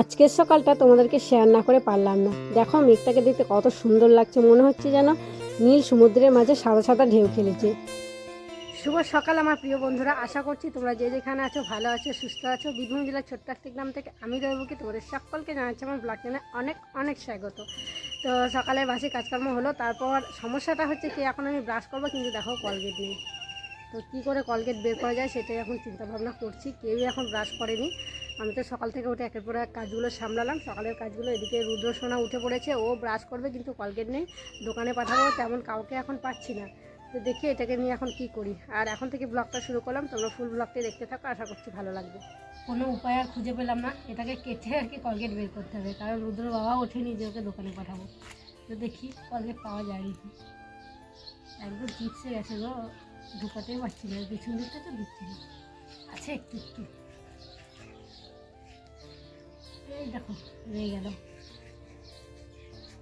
আজকের সকালটা তোমাদেরকে শেয়ার না করে পারলাম না। দেখো, মেঘটাকে দেখতে কত সুন্দর লাগছে। মনে হচ্ছে যেন নীল সমুদ্রের মাঝে সাদা সাদা ঢেউ খেলেছে। শুভ সকাল আমার প্রিয় বন্ধুরা। আশা করছি তোমরা যে যেখানে আছো ভালো আছো, সুস্থ আছো। বীরভূম জেলার ছোট্ট একটি গ্রাম থেকে আমি রয়েবকি তোমাদের সকলকে জানাচ্ছি আমার ব্লগ চ্যানেলে অনেক অনেক স্বাগত। তো সকালে বাসি কাজকর্ম হলো, তারপর সমস্যাটা হচ্ছে কি, এখন আমি ব্রাশ করব, কিন্তু দেখো কলগেট নেই। তো কী করে কলগেট বের করা যায়, সেটাই এখন চিন্তা ভাবনা করছি। কেউই এখন ব্রাশ করেনি। আমি তো সকাল থেকে উঠে একের পর এক কাজগুলো সামলালাম। সকালের কাজগুলো এদিকে রুদ্রসোনা উঠে পড়েছে, ও ব্রাশ করবে কিন্তু কলগেট নেই। দোকানে পাঠাবো, তেমন কাউকে এখন পাচ্ছি না। তো দেখি এটাকে নিয়ে এখন কি করি। আর এখন থেকে ব্লগটা শুরু করলাম, তোমরা ফুল ব্লগটা দেখতে থাকো, আশা করছি ভালো লাগবে। কোনো উপায় আর খুঁজে পেলাম না, এটাকে কেটে আর কি কলগেট বের করতে হবে, কারণ রুদ্র বাবা ওঠেনি যে ওকে দোকানে পাঠাবো। তো দেখি কলগেট পাওয়া যায় নাকি। একদম চিপসে গেছে গো ঢুকাতেই পারছি না, পিছন দিকটা তো না। আছে একটু একটু। এই দেখো, রয়ে গেল।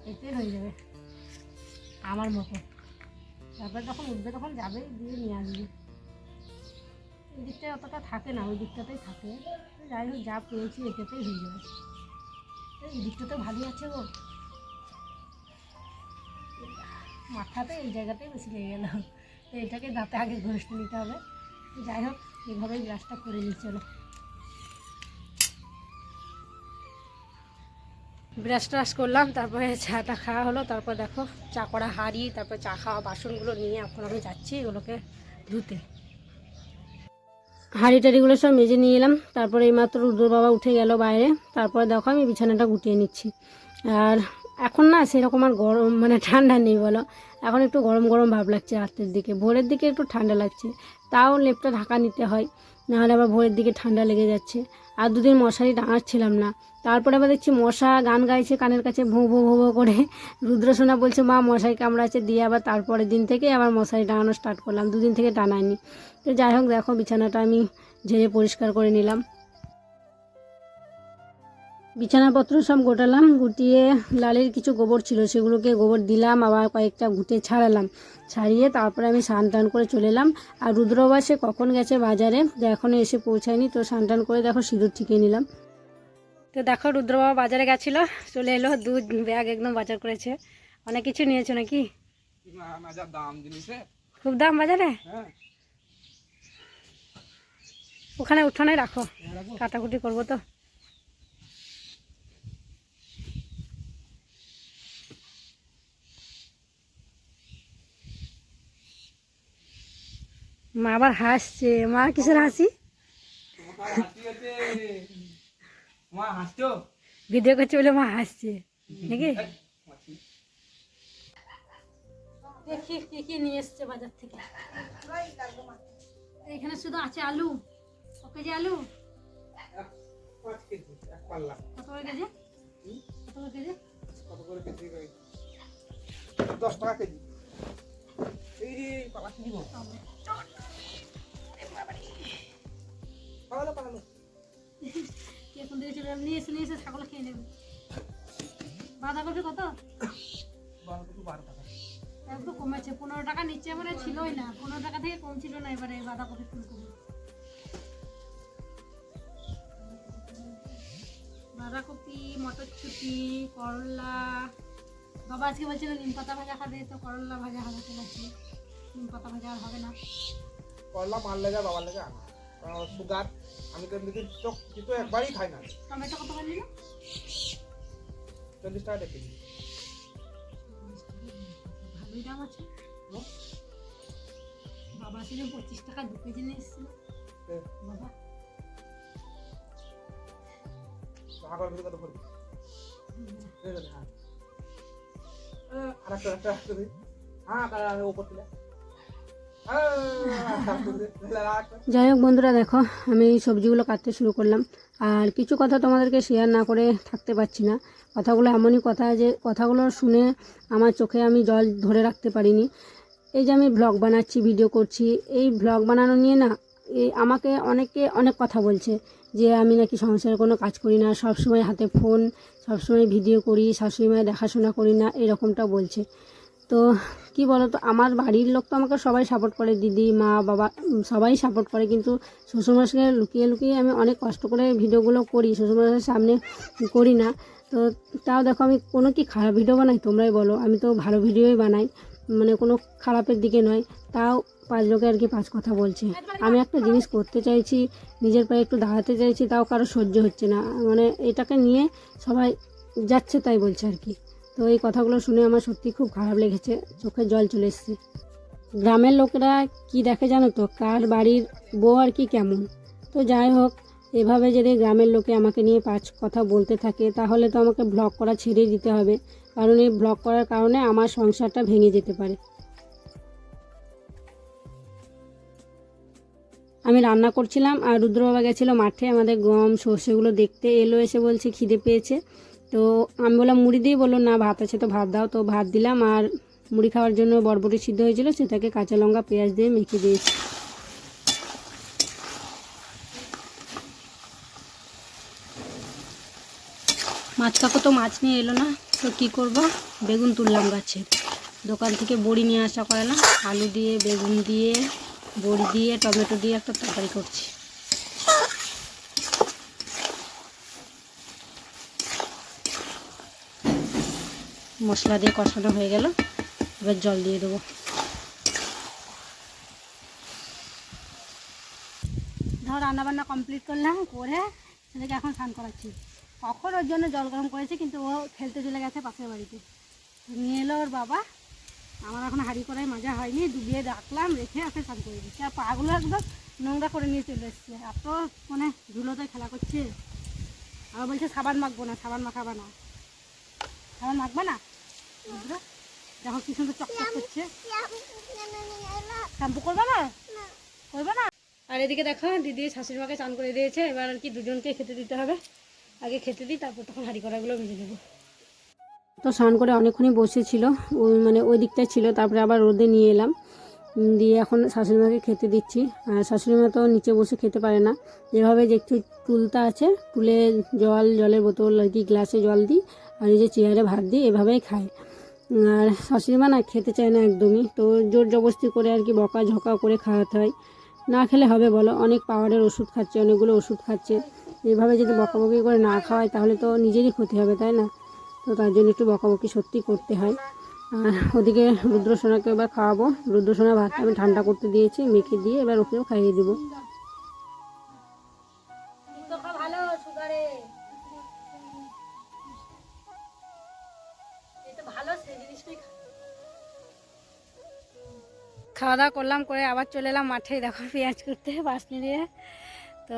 এতে হয়ে যাবে আমার মতো। তারপর যখন উঠবে তখন যাবে দিয়ে নিয়ে আসবে। এই দিকটায় অতটা থাকে না, ওই দিকটাতেই থাকে। যাই হোক, যা পেয়েছি এটাতেই হয়ে যাবে। এই দিকটাতে ভালোই আছে গো। মাথাতে এই জায়গাটাই বেশি লেগে গেল। তো এটাকে দাঁতে আগে ঘষতে নিতে হবে। যাই হোক এইভাবেই ব্রাশটা করে নিই ব্রাশ ট্রাশ করলাম, তারপরে চাটা খাওয়া হলো, তারপর দেখো চা করা হাঁড়ি, তারপর চা খাওয়া বাসনগুলো নিয়ে এখন আমি যাচ্ছি এগুলোকে ধুতে। হাঁড়ি টাড়িগুলো সব মেজে নিয়ে এলাম, তারপরে এইমাত্র রুদ্র বাবা উঠে গেল বাইরে, তারপরে দেখো আমি বিছানাটা গুটিয়ে নিচ্ছি। আর এখন না সেরকম আর গরম মানে ঠান্ডা নেই বলো, এখন একটু গরম গরম ভাব লাগছে রাতের দিকে, ভোরের দিকে একটু ঠান্ডা লাগছে, তাও লেপটা ঢাকা নিতে হয়, নাহলে আবার ভোরের দিকে ঠান্ডা লেগে যাচ্ছে। আর দুদিন মশারি টাঙাচ্ছিলাম না তারপরে আবার দেখছি মশা গান গাইছে কানের কাছে ভোঁ ভোঁ ভোঁ ভোঁ করে। রুদ্রসোনা বলছে, মা মশারি কামড়াচ্ছে দিয়ে আবার তারপরের দিন থেকে আবার মশারি টাঙানো স্টার্ট করলাম। দুদিন থেকে টানায়নি তো যাই হোক, দেখো বিছানাটা আমি ঝেড়ে পরিষ্কার করে নিলাম। বিছানাপত্র সব গোটালাম, গুটিয়ে লালের কিছু গোবর ছিল, সেগুলোকে গোবর দিলাম, আবার কয়েকটা ঘুটে ছাড়ালাম। ছাড়িয়ে তারপরে আমি স্নান টান করে চলে এলাম। আর রুদ্রবাসে কখন গেছে বাজারে? এখনও এসে পৌঁছায়নি। তো স্নান টান করে দেখো সিঁদুর ঠিকিয়ে নিলাম। তো দেখো রুদ্রবাবা বাজারে গেছিল চলে এলো দুধ ব্যাগ একদম বাজার করেছে। অনেক কিছু নিয়েছো নাকি? খুব দাম বাজারে? হ্যাঁ। ওখানে উঠোনে রাখো কাটাকুটি করব তো। মা আবার হাসছে মা কিসের হাসি? মা হাসছো? ভিডিও করছে বলে মা হাসছে। নাকি? দেখি কি কি নিয়ে এসছে বাজার থেকে। এখানে শুধু আছে আলু ক কেজি আলু। এক পাঁচ কেজি এক পাল্লা। কত করে কেজি? কত করে কেজি? কত করে কেজি দশ টাকা কেজি। এই রে পালা দিব পালালো। কোন দিকে চলে যাবে? নিয়ে এসে নিয়ে এসে ছাগল খেয়ে নেবে। বাঁধাকপি কত? থেকে বারো টাকা। একটু কমেছে পনেরো টাকা নিচে এবারে ছিলই না পনেরো টাকা থেকে কম ছিল না এবারে বাঁধাকপি ফুলকপি। বাঁধাকপি মটরশুঁটি করলা। বাবা আজকে বলছিল নিম পাতা ভাজা খাবে তো করলা ভাজা খাবে বলছি। নিম পাতা ভাজা আর হবে না। করলা মার লেগে বাবার লেগে আনা। সুগার। আমি তো এমনিতে চোখ কিন্তু একবারই খাই না। টমেটো কত করে নিল চল্লিশ টাকা কেজি ভালোই দাম আছে। বাবা ছিল পঁচিশ টাকা দু কেজি নিয়ে এসেছিল। বাবা। আগর ভিতরে কত করবি? হ্যাঁ। আর একটা একটা। হ্যাঁ তার উপর তুলে যাই হোক বন্ধুরা, দেখো, আমি সবজিগুলো কাটতে শুরু করলাম। আর কিছু কথা তোমাদেরকে শেয়ার না করে থাকতে পারছি না। কথাগুলো এমনই কথা যে, কথাগুলো শুনে আমার চোখে আমি জল ধরে রাখতে পারিনি। এই যে আমি ব্লগ বানাচ্ছি ভিডিও করছি, এই ব্লগ বানানো নিয়ে না, এই আমাকে অনেকে অনেক কথা বলছে যে, আমি নাকি সংসারে কোনো কাজ করি না সব সময় হাতে ফোন সব সময় ভিডিও করি মায়ের দেখাশোনা করি না, এরকমটা বলছে। তো কি বলতো, আমার বাড়ির লোক তো আমাকে সবাই সাপোর্ট করে, দিদি, মা, বাবা সবাই সাপোর্ট করে। কিন্তু শ্বশুরমশাইকে লুকিয়ে লুকিয়ে আমি অনেক কষ্ট করে ভিডিওগুলো করি, শ্বশুরমশাইয়ের সামনে করি না। তো তাও দেখো, আমি কোনো কি খারাপ ভিডিও বানাই, তোমরাই বলো। আমি তো ভালো ভিডিওই বানাই মানে কোনো খারাপের দিকে নয়। তাও পাঁচ লোকে আর কি পাঁচ কথা বলছে। আমি একটা জিনিস করতে চাইছি, নিজের পায়ে একটু দাঁড়াতে চাইছি, তাও কারও সহ্য হচ্ছে না। মানে এটাকে নিয়ে সবাই যাচ্ছে তাই বলছে আর কি। তো এই কথাগুলো শুনে আমার সত্যি খুব খারাপ লেগেছে। চোখে জল চলে এসছে। গ্রামের লোকেরা কি দেখে জানো তো? কার বাড়ির বউ আর কি কেমন? তো যাই হোক, এভাবে যদি গ্রামের লোকে আমাকে নিয়ে পাঁচ কথা বলতে থাকে, তাহলে তো আমাকে ব্লগ করা ছেড়ে দিতে হবে। কারণ এই ব্লগ করার কারণে আমার সংসারটা ভেঙে যেতে পারে। আমি রান্না করছিলাম আর রুদ্রবাবা গেছিল মাঠে। আমাদের গম, সর্ষেগুলো দেখতে এলো, এসে বলছে খিদে পেয়েছে। তো আমি বললাম, মুড়ি দিয়ে বলল না, ভাত আছে তো ভাত দাও। তো ভাত দিলাম আর মুড়ি খাওয়ার জন্য বরবটি সিদ্ধ হয়েছিল, সেটাকে কাঁচা লঙ্কা, পেঁয়াজ দিয়ে মেখে দিয়েছি। মাছ কাকু তো মাছ নিয়ে এলো না, তো কী করব? বেগুন তুললাম গাছের দোকান থেকে বড়ি নিয়ে আসা করালাম আলু দিয়ে, বেগুন দিয়ে, বড়ি দিয়ে, টমেটো দিয়ে একটা তরকারি করছি। মশলা দিয়ে কষানো হয়ে গেল। এবার জল দিয়ে দেবো। ধর রান্নাবান্না কমপ্লিট করলাম, করে ছেলেকে এখন স্নান করাচ্ছি। কখন ওর জন্য জল গরম করেছে, কিন্তু ও খেলতে চলে গেছে পাশের বাড়িতে। নিয়ে এলো ওর বাবা। আমার এখন হাঁড়ি করাই মাজা হয়নি, ডুবিয়ে রাখলাম, রেখে ওকে স্নান করে দিচ্ছি। আর পাগুলো একদম নোংরা করে নিয়ে চলে এসছে। এত মানে ধুলোতে খেলা করছে। আবার বলছে সাবান মাখবো না, সাবান মাখাবা না। সাবান মাখবা না? দেখো কি সুন্দর চকচক করছে। শ্যাম্পু করবে না? করবে না? আর এদিকে দেখো দিদি শাশুড়ি মাকে চান করে দিয়েছে এবার আর কি দুজনকে খেতে দিতে হবে। আগে খেতে দিই তারপর তখন হাঁড়ি কড়াগুলো ভেজে দেবো তো স্নান করে অনেকক্ষণই বসেছিল ওই মানে ওই দিকটায় ছিল তারপরে আবার রোদে নিয়ে এলাম। দিয়ে এখন শাশুড়ি মাকে খেতে দিচ্ছি। আর শাশুড়ি মা তো নিচে বসে খেতে পারে না। যেভাবে যে একটু টুলতা আছে টুলে জল জলের বোতল আর কি গ্লাসে জল দিই আর এই যে চেয়ারে ভাত দিই এভাবেই খায়। আর শাশুড়ি মা না খেতে চায় না একদমই। তো জোর জবস্তি করে আর কি বকা ঝকা করে খাওয়াতে হয়। না খেলে হবে বলো, অনেক পাওয়ারের ওষুধ খাচ্ছে, অনেকগুলো ওষুধ খাচ্ছে। এভাবে যদি বকাবকি করে না খাওয়ায় তাহলে তো নিজেরই ক্ষতি হবে, তাই না? তো তার জন্য একটু বকাবকি সত্যি করতে হয়। আর ওদিকে রুদ্রসোনাকে এবার খাওয়াবো। রুদ্রসোনা ভাতটা আমি ঠান্ডা করতে দিয়েছি, মেখে দিয়ে এবার ওকেও খাইয়ে দেবো। খাওয়া দাওয়া করলাম, করে আবার চলে এলাম মাঠে। দেখো পেঁয়াজ করতে বাসনি নিয়ে তো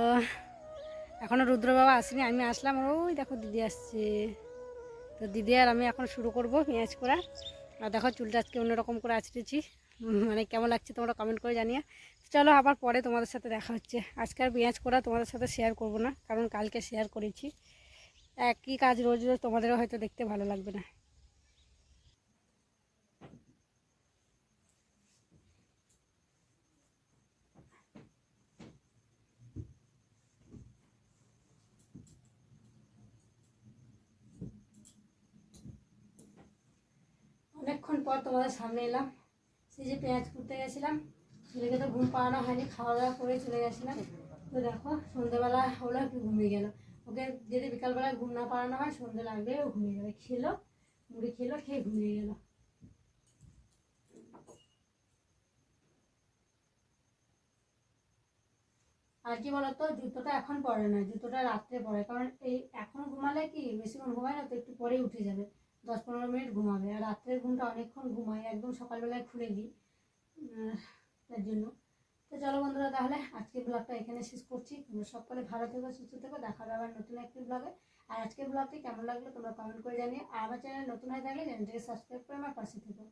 এখনও রুদ্র বাবা আসেনি, আমি আসলাম। ওই দেখো দিদি আসছে। তো দিদি আর আমি এখন শুরু করব পেঁয়াজ করা আর দেখো চুলটা আজকে অন্যরকম করে আছড়েছি মানে কেমন লাগছে তোমরা কমেন্ট করে জানিয়ে চলো আবার পরে তোমাদের সাথে দেখা হচ্ছে। আজকে আর পেঁয়াজ করা তোমাদের সাথে শেয়ার করব না, কারণ কালকে শেয়ার করেছি। একই কাজ রোজ রোজ তোমাদেরও হয়তো দেখতে ভালো লাগবে না অনেকক্ষণ পর তোমাদের সামনে এলাম। সেই যে পেঁয়াজ কুটতে গেছিলাম, ছেলেকে তো ঘুম পাড়ানো হয়নি খাওয়া দাওয়া করে চলে গেছিলাম। তো দেখো, সন্ধ্যেবেলা হলো, একটু ঘুমিয়ে গেল। ওকে যদি বিকালবেলায় ঘুম না পাড়ানো হয়, সন্ধ্যে লাগবে ও ঘুমিয়ে যাবে। খেলো, মুড়ি খেলো, খেয়ে ঘুমিয়ে গেল। আর কি বলতো, জুতোটা এখন পরে না জুতোটা রাত্রে পরে। কারণ এই এখন ঘুমালে কি বেশিক্ষণ ঘুমায় না, তো একটু পরেই উঠে যাবে। দশ পনেরো মিনিট ঘুমাবে। আর রাত্রের ঘুমটা অনেকক্ষণ ঘুমাই, একদম সকালবেলায় খুলে দিই। তার জন্য। তো চলো বন্ধুরা, তাহলে আজকে ব্লগটা এখানে শেষ করছি। তোমরা সকলে ভালো থেকো, সুস্থ থেকো। দেখা হবে আবার নতুন একটি ব্লগে। আর আজকের ব্লগটি কেমন লাগল তোমরা কমেন্ট করে জানিয়ে আর আমার চ্যানেল নতুন হয়ে থাকলে চ্যানেলটিকে সাবস্ক্রাইব করে আমার পাশে থেকো।